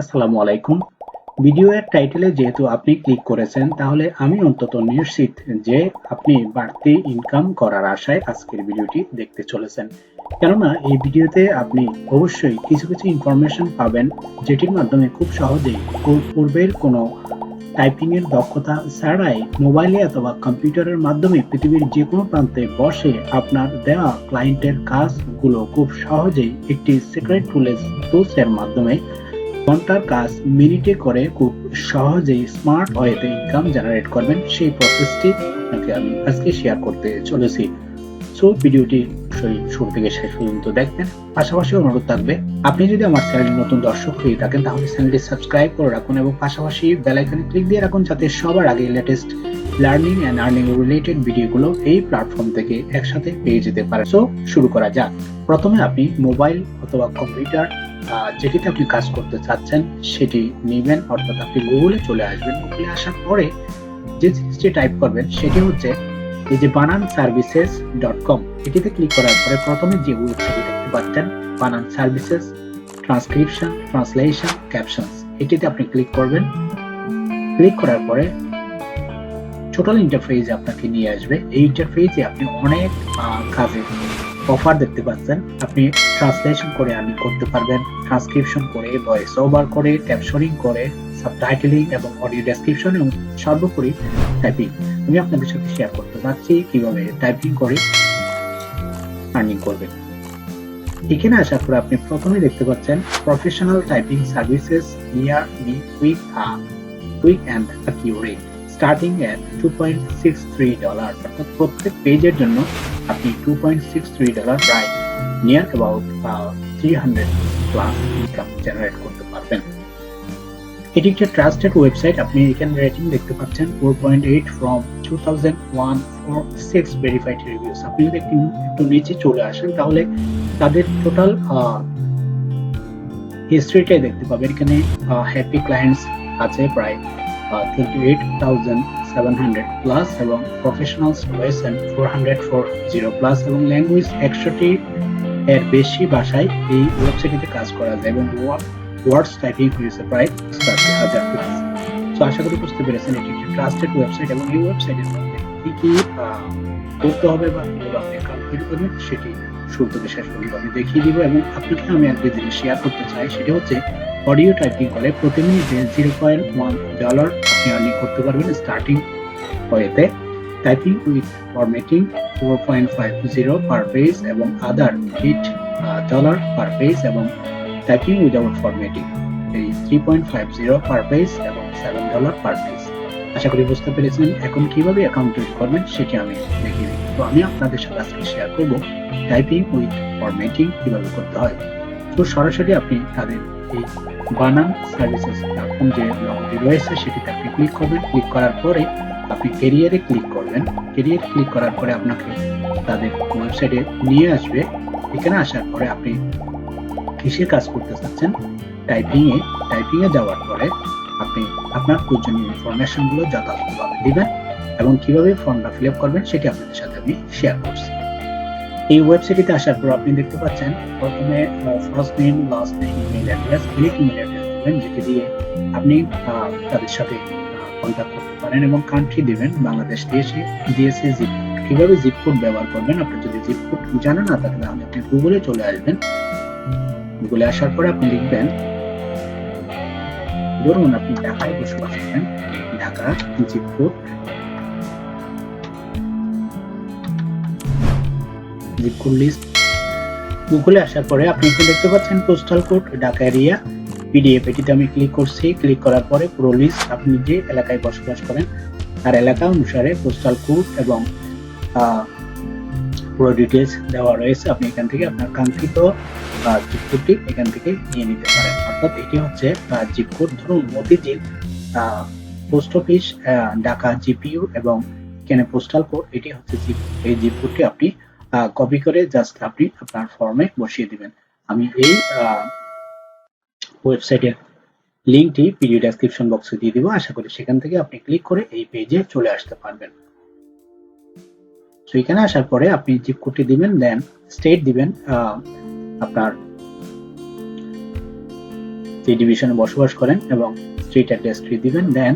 আসসালামু আলাইকুম। ভিডিওর টাইটেলে যেহেতু আপনি ক্লিক করেছেন, তাহলে আমি অন্তত নিশ্চিত যে আপনি বাড়তি ইনকাম করার আশায় আজকের ভিডিওটি দেখতে চলেছেন। কেননা এই ভিডিওতে আপনি অবশ্যই কিছু কিছু ইনফরমেশন পাবেন, যেটির মাধ্যমে খুব সহজেই পূর্বের কোনো টাইপিং এর দক্ষতা ছাড়াই মোবাইলে অথবা কম্পিউটারের মাধ্যমে পৃথিবীর যে কোনো প্রান্তে বসে আপনার দেওয়া ক্লায়েন্টের কাজগুলো খুব সহজেই একটি সিক্রেট টুলেস টুলস এর মাধ্যমে ঘণ্টার কাজ মিনিটে করে খুব সহজেই স্মার্ট ওয়েতে ইনকাম জেনারেট করবেন, সেই প্রসেসটি আপনাকে আমি আজকে শেয়ার করতে চলেছি। সো ভিডিওটি শুরু থেকে শেষ পর্যন্ত দেখবেন। পাশাপাশি অনুরোধ থাকবে, আপনি যদি আমার চ্যানেলের নতুন দর্শক হয়ে থাকেন, তাহলে চ্যানেলটি সাবস্ক্রাইব করে রাখুন এবং পাশাপাশি বেল আইকনে ক্লিক দিয়ে রাখুন, যাতে সবার আগে latest learning and earning related ভিডিওগুলো এই প্ল্যাটফর্ম থেকে একসাথে পেয়ে যেতে পারে সো শুরু করা যাক। প্রথমে আপনি মোবাইল অথবা কম্পিউটার যেটিতে আপনি কাজ করতে চাচ্ছেন, সেটি নেবেন। অর্থাৎ আপনি গুগলে চলে আসবেন। গুগলে আসার পরে যে জিনিসটি টাইপ করবেন, সেটি হচ্ছে এই যে বানান সার্ভিসেস ডট কম এটিতে ক্লিক করার পরে প্রথমে যে ওয়েবসাইট দেখতে পাচ্ছেন বানান সার্ভিসেস ট্রান্সক্রিপশন ট্রান্সলেশন ক্যাপশনস এটিতে আপনি ক্লিক করবেন। ক্লিক করার পরে টোটাল ইন্টারফেস আপনাকে নিয়ে আসবে। এই ইন্টারফেসে আপনি অনেক কাজের অফার দেখতে পাচ্ছেন। আপনি ট্রান্সলেশন করে আর্নিং করতে পারবেন ট্রান্সক্রিপশন করে ভয়েস ওভার করে ক্যাপশনিং করে সাবটাইটেলিং এবং অডিও ডেসক্রিপশন এবং সর্বোপরি টাইপিং আমি আপনাদের সাথে শেয়ার করতে চাচ্ছি কীভাবে টাইপিং করে আর্নিং করবেন। এখানে আসার পরে আপনি প্রথমে দেখতে পাচ্ছেন professional typing services near me quick quick and accurate starting at two point six three dollar অর্থাৎ প্রত্যেক পেজের জন্য আপনি two point six three dollar প্রায় near about three hundred plus income generate করতে পারবেন। এটি একটি ট্রাস্টেড ওয়েবসাইট আপনি এখানে রেটিং দেখতে পাচ্ছেন four point eight from two thousand one four six verified reviews আপনি যদি একটু একটু নিচে চলে আসেন, তাহলে তাদের টোটাল হিস্ট্রিটাই দেখতে পাবেন। এখানে হ্যাপি ক্লায়েন্টস আছে প্রায় twenty eight thousand seven hundred plus এবং প্রফেশনালস রয়েছেন ফোর হান্ড্রেড প্লাস এবং ল্যাঙ্গুয়েজ একশোটি এর বেশি ভাষায় এই ওয়েবসাইটটিতে কাজ করা যায় এবং ওয়ার্ডস টাইপিং হয়েছে প্রায় হাজার প্লাস তো আশা করি বুঝতে পেরেছেন এটি একটি ট্রাস্টেড ওয়েবসাইট এবং এই ওয়েবসাইটের মধ্যে কি কি করতে হবে বা কীভাবে সেটি শুরু থেকে শেষ পর্যন্ত আমি দেখিয়ে দিব এবং আপনাকে আমি একটা জিনিস শেয়ার করতে চাই, সেটা হচ্ছে অডিও টাইপিং করে প্রতি মিনিটে জিরো পয়েন্ট ওয়ান ডলার আপনি আর্নিং করতে পারবেন স্টার্টিং ওয়েতে typing with formatting four point five zero per page এবং other eight dollar per page এবং টাইপিং উইদাউট ফরম্যাটিং এই three point five zero per page এবং সেভেন ডলার পার পেজ আশা করি বুঝতে পেরেছেন এখন কীভাবে অ্যাকাউন্ট তৈরি করবেন সেটি আমি দিই। তো আমি আপনাদের সাথে আজকে শেয়ার করব টাইপিং উইথ ফরম্যাটিং কীভাবে করতে হয়। তো সরাসরি আপনি তাদের এই বানান সার্ভিসেস প্ল্যাটফর্ম যে লগটি রয়েছে সেটিতে আপনি ক্লিক করবেন। ক্লিক করার পরে আপনি কেরিয়ারে ক্লিক করবেন। কেরিয়ার ক্লিক করার পরে আপনাকে তাদের ওয়েবসাইটে নিয়ে আসবে। এখানে আসার পরে আপনি কিসের কাজ করতে চাচ্ছেন টাইপিং এ টাইপিং এ যাওয়ার পরে আপনি আপনার প্রয়োজনীয় ইনফরমেশনগুলো যথাযথভাবে দিবেন এবং কীভাবে ফর্মটা ফিল আপ করবেন সেটি আপনাদের সাথে আমি শেয়ার করছি। এই ওয়েবসাইটে আসার পর আপনি দেখতে পাচ্ছেন প্রথমে first name last name email address click email address দিবেন, যেটি দিয়ে আপনি তাদের সাথে কন্ট্যাক্ট করতে পারেন এবং কান্ট্রি দিবেন, বাংলাদেশ দিয়েছে দিয়েছে জিপ কীভাবে জিপ কোড ব্যবহার করবেন, আপনি যদি জিপ কোড জানেন না, তাহলে তাহলে আপনি গুগলে চলে আসবেন। গুগলে আসার পরে আপনি লিখবেন, ধরুন আপনি ঢাকায় বসবাস করেন, Dhaka zip code code list গুগলে আসার পরে আপনি এখানে দেখতে পাচ্ছেন postal code Dhaka area PDF এটিতে আমি ক্লিক করছি। ক্লিক করার পরে পুরো লিস্ট আপনি যে এলাকায় বসবাস করেন, তার এলাকা অনুসারে পোস্টাল কোড এবং পুরো ডিটেলস দেওয়া রয়েছে। আপনি এখান থেকে আপনার কাঙ্ক্ষিত জিপ কোডটি এখান থেকে নিয়ে নিতে পারেন। অর্থাৎ এটি হচ্ছে জিপ কোড ধরুন Motijheel post office Dhaka GPO এবং এখানে পোস্টাল কোড এটি হচ্ছে জিপ এই জিপ কোডটি আপনি কপি করে জাস্ট আপনি আপনার ফর্মে বসিয়ে দিবেন। আমি এই ওয়েবসাইটের লিঙ্কটি ভিডিও ডেসক্রিপশন বক্সে দিয়ে দিব। আশা করি সেখান থেকে আপনি ক্লিক করে এই পেজে চলে আসতে পারবেন। তো এখানে আসার পরে আপনি জিপ কোডটি দিবেন দেন স্টেট দিবেন আপনার যে ডিভিশনে বসবাস করেন এবং স্ট্রিট অ্যাড্রেসটি দিবেন দেন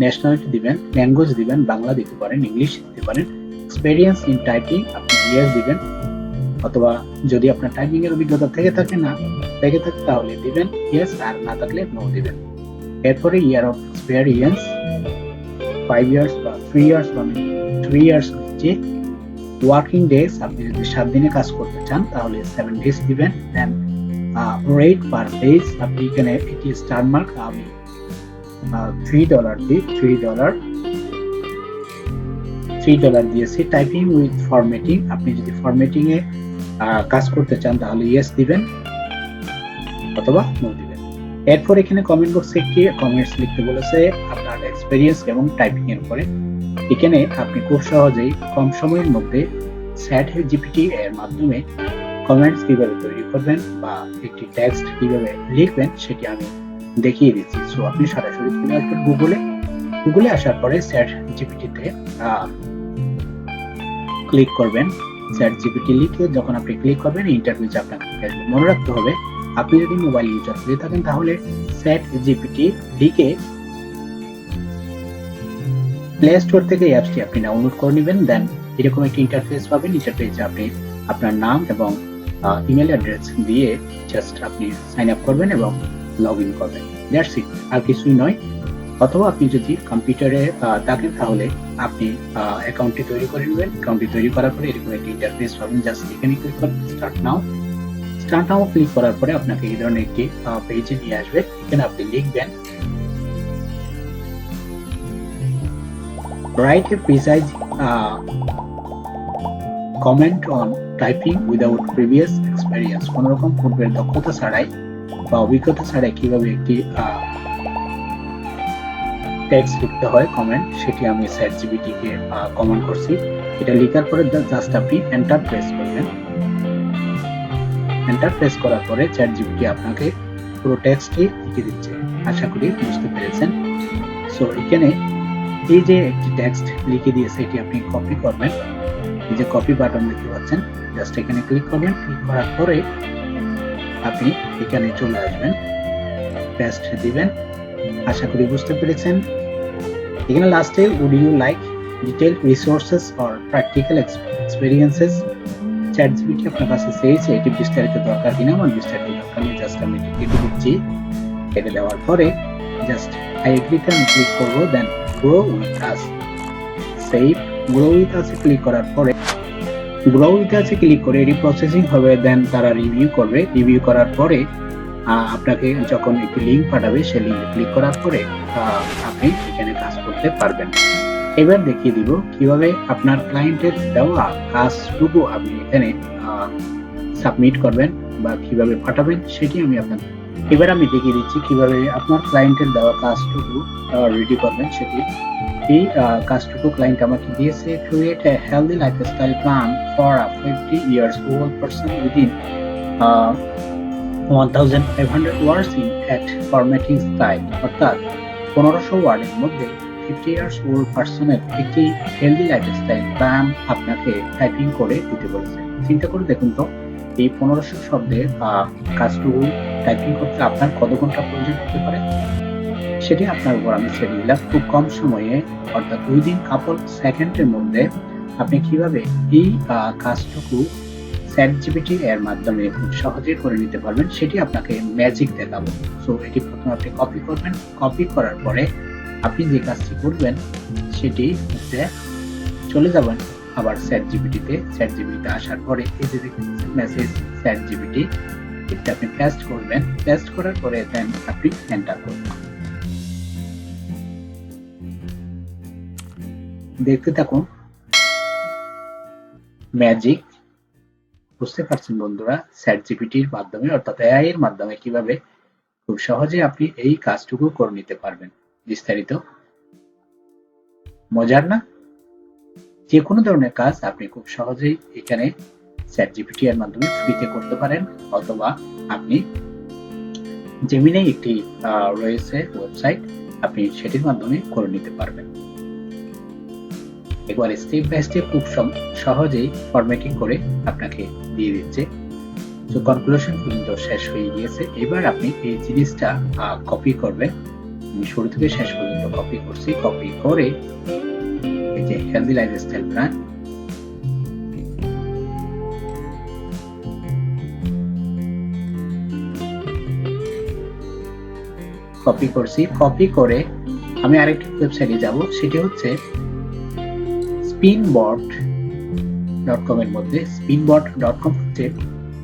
ন্যাশনালিটি দিবেন ল্যাঙ্গুয়েজ দিবেন, বাংলা দিতে পারেন ইংলিশ দিতে পারেন। এক্সপেরিয়েন্স ইন টাইপিং আপনি ইয়ার দিবেন, অথবা যদি আপনার টাইপিং এর অভিজ্ঞতা থেকে থাকে না, থেকে থাকে, তাহলে দিবেন ইয়েস আর না থাকলে নো দিবেন। এরপরে year of experience five years বা থ্রি ইয়ার্স বা থ্রি ইয়ার্স যে ওয়ার্কিং ডেজ আপনি যদি সাত দিনে কাজ করতে চান, তাহলে সেভেন ডেজ দিবেন দেন রেট পার ডেজ আপনি এখানে এটি স্টার মার্ক আমি থ্রি ডলার দিই থ্রি ডলার থ্রি ডলার দিয়েছি টাইপিং উইথ ফরম্যাটিং আপনি যদি ফরম্যাটিং এ আহ, কাজ করতে চান তাহলে ইয়েস দিবেন অথবা নো দিবেন। এরপর এখানে কমেন্ট বক্সে একটি কমেন্টস লিখতে বলেছে আপনার এক্সপেরিয়েন্স এবং টাইপিং এর উপরে। এখানে আপনি খুব সহজেই কম সময়ের মধ্যে স্যাট জিপিটি এর মাধ্যমে কমেন্টস কীভাবে তৈরি করবেন বা একটি টেক্সট কীভাবে লিখবেন সেটি আমি দেখিয়ে দিচ্ছি। সো আপনি সরাসরি গুগলে গুগলে আসার পরে স্যাট জিপিটিতে ক্লিক করবেন চ্যাট জিপিটি লিখে যখন আপনি ক্লিক করবেন ইন্টারভিউতে আপনাকে আসবে। মনে রাখতে হবে আপনি যদি মোবাইল ইউজার হয়ে থাকেন তাহলে চ্যাট জিপিটি লিখে প্লে স্টোর থেকে অ্যাপসটি আপনি ডাউনলোড করে নেবেন দেন এরকম একটি ইন্টারফেস পাবেন ইন্টারফেসে আপনি আপনার নাম এবং ইমেল অ্যাড্রেস দিয়ে জাস্ট আপনি সাইন আপ করবেন এবং লগ ইন করবেন দ্যাটস ইট আর কিছুই নয় অথবা আপনি যদি কম্পিউটারে থাকেন তাহলে আপনি অ্যাকাউন্টটি তৈরি করে নেবেন। অ্যাকাউন্টটি তৈরি করার পরে এরকম একটি ইন্টারফেস পাবেন জাস্ট এখানে ক্লিক করবেন start now start now click করার পরে আপনাকে এই ধরনের একটি পেজে নিয়ে আসবে। এখানে আপনি লিখবেন write a precise uh, comment on typing without previous experience কোন পূর্বের দক্ষতা ছাড়াই বা অভিজ্ঞতা ছাড়াই কীভাবে একটি টেক্সট লিখতে হয় কমেন্ট সেটি আমি চ্যাট জিপিটি কে কমেন্ট করছি। এটা লেখার পরে জাস্ট আপনি এন্টার প্রেস করবেন। এন্টার প্রেস করার পরে চ্যাট জিপিটি আপনাকে পুরো টেক্সটটি লিখে দিচ্ছে। আশা করি বুঝতে পেরেছেন। সো এখানে এই যে একটি টেক্সট লিখে দিয়েছে এটি আপনি কপি করবেন। এই যে কপি বাটন দেখতে পাচ্ছেন জাস্ট এখানে ক্লিক করবেন। ক্লিক করার পরে আপনি এখানে চলে আসবেন। পেস্ট দিবেন। আশা করি বুঝতে পেরেছেন। এখানে লাস্টে would you like detail resources or practical experiences chat GPT আপনার কাছে চেয়েছে, এটি বিস্তারিত দরকার কিনা? আমার বিস্তারিত দরকার নেই জাস্ট আমি এটি কেটে দিচ্ছি কেটে দেওয়ার পরে জাস্ট আই এগ্রিতে আমি ক্লিক করব then grow with us save grow with us click করার পরে গ্রো উইথ আসে ক্লিক করে এটি প্রসেসিং হবে দেন তারা রিভিউ করবে। রিভিউ করার পরে আপনাকে যখন একটি লিঙ্ক পাঠাবে, সেই লিঙ্কে ক্লিক করার পরে আপনি এখানে কাজ করতে পারবেন। এবার দেখিয়ে দিব কীভাবে আপনার ক্লায়েন্টের দেওয়া কাজটুকু আপনি এখানে সাবমিট করবেন বা কীভাবে পাঠাবেন, সেটি আমি আপনাকে এবার আমি দেখিয়ে দিচ্ছি কীভাবে আপনার ক্লায়েন্টের দেওয়া কাজটুকু রেডি করবেন সেটি। এই কাজটুকু ক্লায়েন্ট আমাকে দিয়েছে create a healthy lifestyle plan for a fifty years old person within one thousand five hundred words in at formatting style অর্থাৎ পনেরোশো ওয়ার্ডের মধ্যে ফিফটি ইয়ার্স ওল্ড পার্সনের একটি হেলদি লাইফস্টাইল প্ল্যান আপনাকে টাইপিং করে দিতে বলেছে। চিন্তা করে দেখুন তো এই পনেরোশো শব্দের আহ, কাজটুকু টাইপিং করতে আপনার কত ঘণ্টা প্রয়োজন হতে পারে? সেটি আপনার উপর আমি ছেড়ে দিলাম। খুব কম সময়ে অর্থাৎ উইদিন কাপল সেকেন্ডের মধ্যে আপনি কীভাবে এই কাজটুকু চ্যাট জিপিটি এর মাধ্যমে খুব সহজে করে নিতে পারবেন, সেটি আপনাকে ম্যাজিক দেখাবো। সো এটি প্রথমে আপনি কপি করবেন। কপি করার পরে আপনি যে কাজটি করবেন, সেটি হচ্ছে চলে যাবেন আবার চ্যাট জিপিটিতে চ্যাট জিপিটিতে আসার পরে এই যে মেসেজ চ্যাট জিবিটি এটা আপনি পেস্ট করবেন। পেস্ট করার পরে দেন আপনি এন্টার করবেন। দেখতে থাকুন। ম্যাজিক বুঝতে পারছেন বন্ধুরা চ্যাট জিপিটির মাধ্যমে, অর্থাৎ এআই এর মাধ্যমে কীভাবে খুব সহজে আপনি এই কাজটুকু করে নিতে পারবেন। বিস্তারিত। মজার না? যে কোনো ধরনের কাজ আপনি খুব সহজেই এখানে চ্যাট জিপিটি এর মাধ্যমে ফ্রিতে করতে পারেন, অথবা আপনি জেমিনে একটি রয়েছে ওয়েবসাইট আপনি সেটির মাধ্যমে করে নিতে পারবেন। একবার স্টেপ বাই স্টেপ খুব সহজেই ফরম্যাটিং করে আপনাকে দিয়ে দিচ্ছে। তো কনক্লুশন পর্যন্ত শেষ হয়ে গিয়েছে। এবার আপনি এই জিনিসটা কপি করবেন। আমি শুরু থেকে শেষ পর্যন্ত কপি করছি। কপি করে এই যে হেলদি লাইফস্টাইল ব্র্যান্ড কপি করছি। কপি করে আমি আরেকটি ওয়েবসাইটে যাব। সেটি হচ্ছে স্পিনবট ডট কম এর মধ্যে স্পিনবট ডট কম হচ্ছে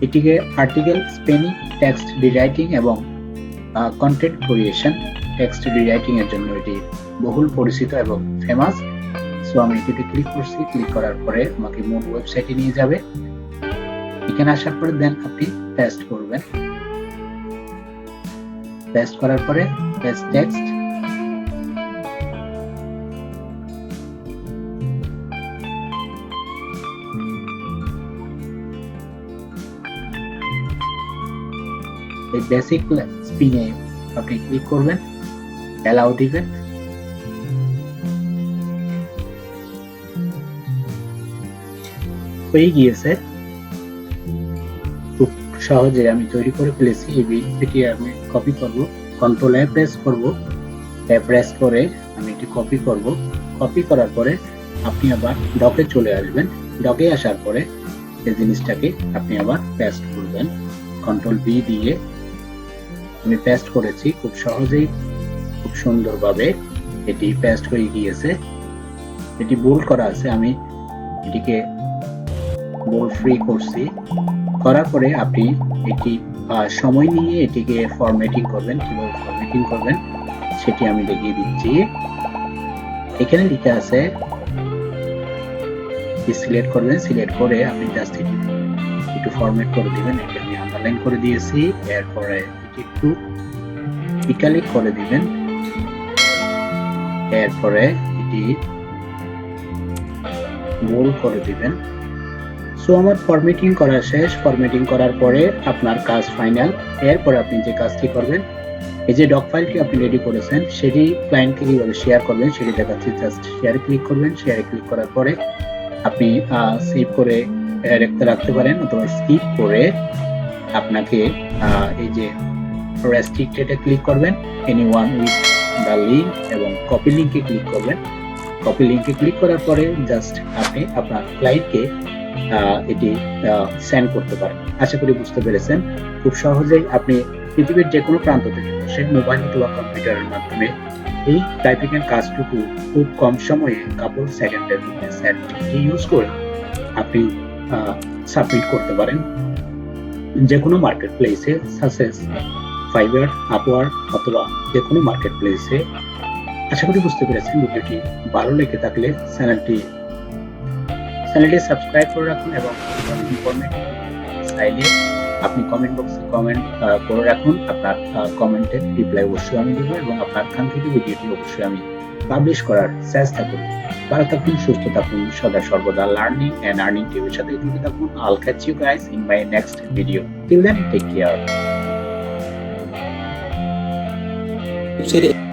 এটিকে আর্টিকেল স্পেনিং টেক্সট রিরাইটিং এবং কন্টেন্ট ক্রিয়েশন টেক্সট রিরাইটিং এর জন্য এটি বহুল পরিচিত এবং ফেমাস সো আমি এটিতে ক্লিক করছি ক্লিক করার পরে আমাকে মূল ওয়েবসাইটে নিয়ে যাবে। এখানে আসার পরে দেন আপনি পেস্ট করবেন। পেস্ট করার পরে টেক্সট এই বেসিক স্পিনে আপনি ক্লিক করবেন অ্যালাউ দিবেন। হয়ে গিয়েছে। খুব সহজে আমি তৈরি করে ফেলেছি, এই ভিডিওটি আমি কপি করব। কন্ট্রোল এ প্রেস করব। এ প্রেস করে আমি এটি কপি করব। কপি করার পরে আপনি আবার ডকে চলে আসবেন। ডকে আসার পরে এই জিনিসটাকে আপনি আবার পেস্ট করবেন। কন্ট্রোল বি দিয়ে আমি পেস্ট করেছি, খুব সহজেই, খুব সুন্দরভাবে এটি পেস্ট হয়ে গিয়েছে। এটি বোল্ড করা আছে, আমি এটিকে বোল্ড ফ্রি করছি। করার পরে আপনি এটি সময় নিয়ে এটিকে ফরম্যাটিং করবেন, কীভাবে ফরম্যাটিং করবেন, সেটি আমি দেখিয়ে দিচ্ছি। এখানে লেখা আছে সিলেক্ট করবেন সিলেক্ট করে আপনি জাস্ট এটি, একটু ফরম্যাট করে দিবেন, এটি আমি আন্ডারলাইন করে দিয়েছি, এরপরে একটু ইটালিক করে দিবেন। এরপরে এটি গোল করে দিবেন। সো আমার ফরম্যাটিং করা শেষ। ফরম্যাটিং করার পরে আপনার কাজ ফাইনাল এরপর আপনি যে কাজটি করবেন, এই যে ডক ফাইলটি আপনি রেডি করেছেন, সেটি ক্লায়েন্টকে কীভাবে শেয়ার করবেন, সেটি দেখাচ্ছি। জাস্ট শেয়ারে ক্লিক করবেন। শেয়ারে ক্লিক করার পরে আপনি সেভ করে রাখতে রাখতে পারেন অথবা স্কিপ করে আপনাকে এই যে রেস্ট্রিক্টেডে ক্লিক করবেন anyone with the link এবং কপি লিঙ্কে ক্লিক করবেন। কপি লিঙ্কে ক্লিক করার পরে জাস্ট আপনি আপনার ক্লায়েন্টকে এটি সেন্ড করতে পারেন। আশা করি বুঝতে পেরেছেন। খুব সহজেই আপনি পৃথিবীর যে কোনো প্রান্ত থেকে বসে মোবাইল অথবা কম্পিউটারের মাধ্যমে এই টাইপিং এর কাজটুকু খুব কম সময়ে কাপড় সেকেন্ডের মধ্যে সেটটি ইউজ করে আপনি সাবমিট করতে পারেন। যে কোনো মার্কেট প্লেসে সাসেস ফাইবার আপওয়ার অথবা যে কোনো মার্কেট প্লেসে আশা করি বুঝতে পেরেছেন ভিডিওটি। ভালো লেগে থাকলে চ্যানেলটি চ্যানেলটি সাবস্ক্রাইব করে রাখুন এবং চাইলে আপনি কমেন্ট বক্সে কমেন্ট করে রাখুন। আপনার কমেন্টের রিপ্লাই অবশ্যই আমি দেবো এবং আপনার কাঙ্ক্ষিত ভিডিওটি অবশ্যই আমি পাবলিশ করার চেষ্টা করব। ভালো থাকুন, সুস্থ থাকুন, সদা সর্বদা লার্নিং এন্ড আর্নিং টিভির সাথে জুড়ে থাকুন। I'll catch you guys in my next video till then take care ওয়েবসাইটে